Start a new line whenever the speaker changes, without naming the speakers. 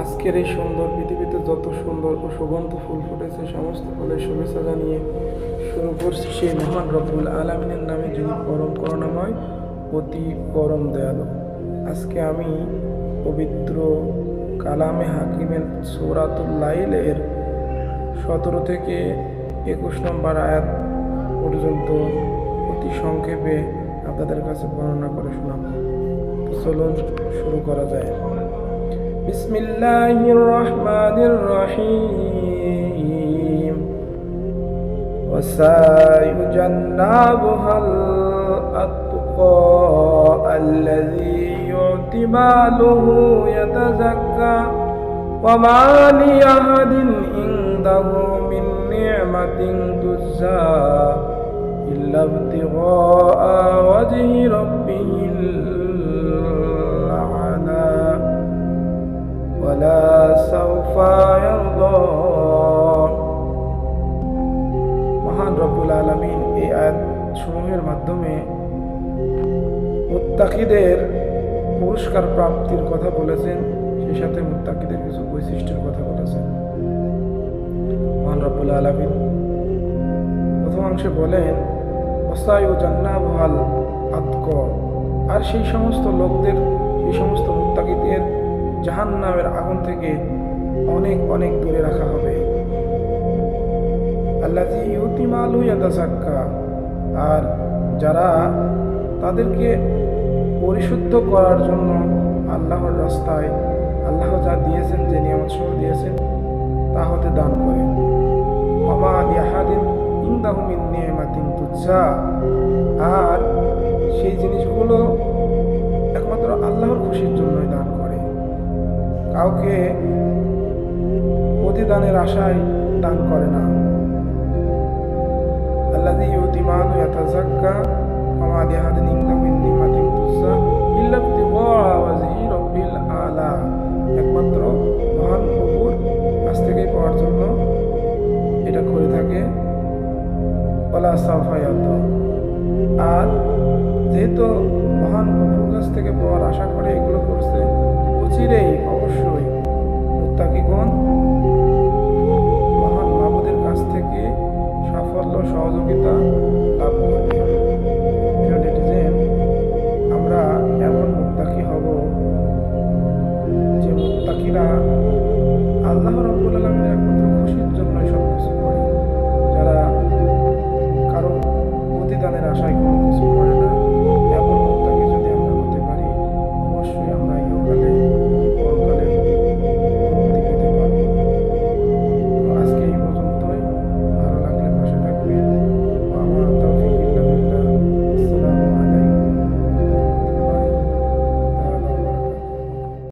আজকের এই সুন্দর পৃথিবীতে যত সুন্দর ও সুগন্ধ ফুল ফুটেছে, সমস্ত ফুলের শুভেচ্ছা জানিয়ে শুরু করছি সেই মহান রব্বুল আলমিনের নামে, যিনি পরম করুণাময়, অতি পরম দয়ালু। আজকে আমি পবিত্র কালামে হাকিমের সৌরাতুল লাইলের সতেরো থেকে একুশ নম্বর আয়াত পর্যন্ত অতি সংক্ষেপে আপনাদের কাছে বর্ণনা করে শোনাবো। চলুন, শুরু করা যায়। بسم الله الرحمن الرحيم. وسيجنبها الأتقى الذي يؤتي ماله يتزكى. وما لأحد عنده من نعمة تجزى إلا ابتغاء وجه ربه سوف يرضى মহান রব্বুল আলমিন এই আয়াত সমূহের মাধ্যমে মুত্তাকিদের পুরস্কার প্রাপ্তির কথা বলেছেন সেই সাথে মুত্তাকিদের কিছু বৈশিষ্ট্যের কথা বলেছেন মহান রব্বুল আলমিন প্রথমাংশে বলেন ওসায়ু জান্না ভাল আতক আর সেই সমস্ত লোকদের সেই সমস্ত মুত্তাকিদের জাহান নামের আগুন থেকে অনেক অনেক দূরে রাখা হবে। আল্লাহ ইউতিমালু ইয়াদাসাক্কা আর যারা তাদেরকে পরিশুদ্ধ করার জন্য আল্লাহর রাস্তায়, আল্লাহ যা দিয়েছেন, যে নিয়ামত সহ দিয়েছেন, তা হতে দান করে। মামা ইন্দাহুমিন নিয়ামাতিন তুচ্ছা আর কাউকে প্রতিদানের আশায় দান করে না। ইউদিমান তুসা ইল্লা রব্বিল আলা। একমাত্র মহান প্রভুর কাছ থেকেই পাওয়ার জন্য এটা করে থাকে। ওলা সাফায়াত আর যেহেতু মহান প্রভুর কাছ থেকে পাওয়ার আশা করে 你呢？